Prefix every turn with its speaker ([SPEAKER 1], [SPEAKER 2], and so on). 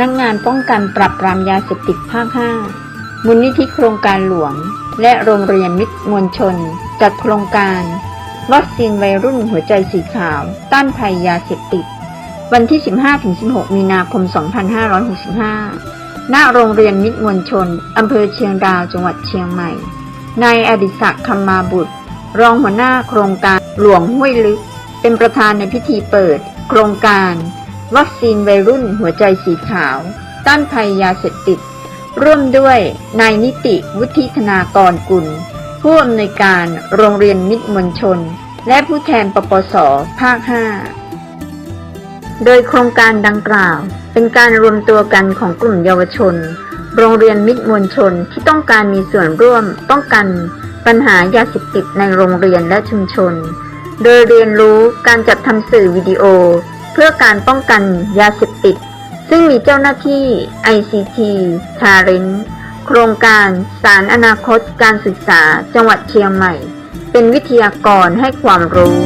[SPEAKER 1] นักงารป้องกันปรับปรามยาเสพติดภาค 5 มูลนิธิโครงการหลวง และโรงเรียนมิตรมวลชน จัดโครงการ วัคซีนวัยรุ่นหัวใจสีขาว ต้านภัยยาเสพติด วันที่ 15-16 มีนาคม 2565 ณ โรงเรียนมิตรมวลชน อำเภอเชียงดาว จังหวัดเชียงใหม่ นายอดิศักดิ์คำมาบุตร รองหัวหน้าโครงการหลวงห้วยลึก เป็นประธานในพิธีเปิด โครงการ วัคซีนวัยรุ่นหัวใจสีขาว ต้านภัยยาเสพติด ร่วมด้วยนายนิติวุฒิธนากรกุล ผู้อำนวยการโรงเรียนมิตรมวลชน และผู้แทนปปส ภาค 5 โดยโครงการดังกล่าว เป็นการรวมตัวกันของกลุ่มเยาวชน โรงเรียนมิตรมวลชนที่ต้องการมีส่วนร่วมป้องกันปัญหายาเสพติดในโรงเรียนและชุมชน โดยเรียนรู้การจัดทำสื่อวิดีโอ เพื่อการป้องกันยาเสพติด ซึ่งมีเจ้าหน้าที่ ICT t a l e n t โครงการสารอนาคตการศึกษาจังหวัดเชียงใหม่ เป็นวิทยากรให้ความรู้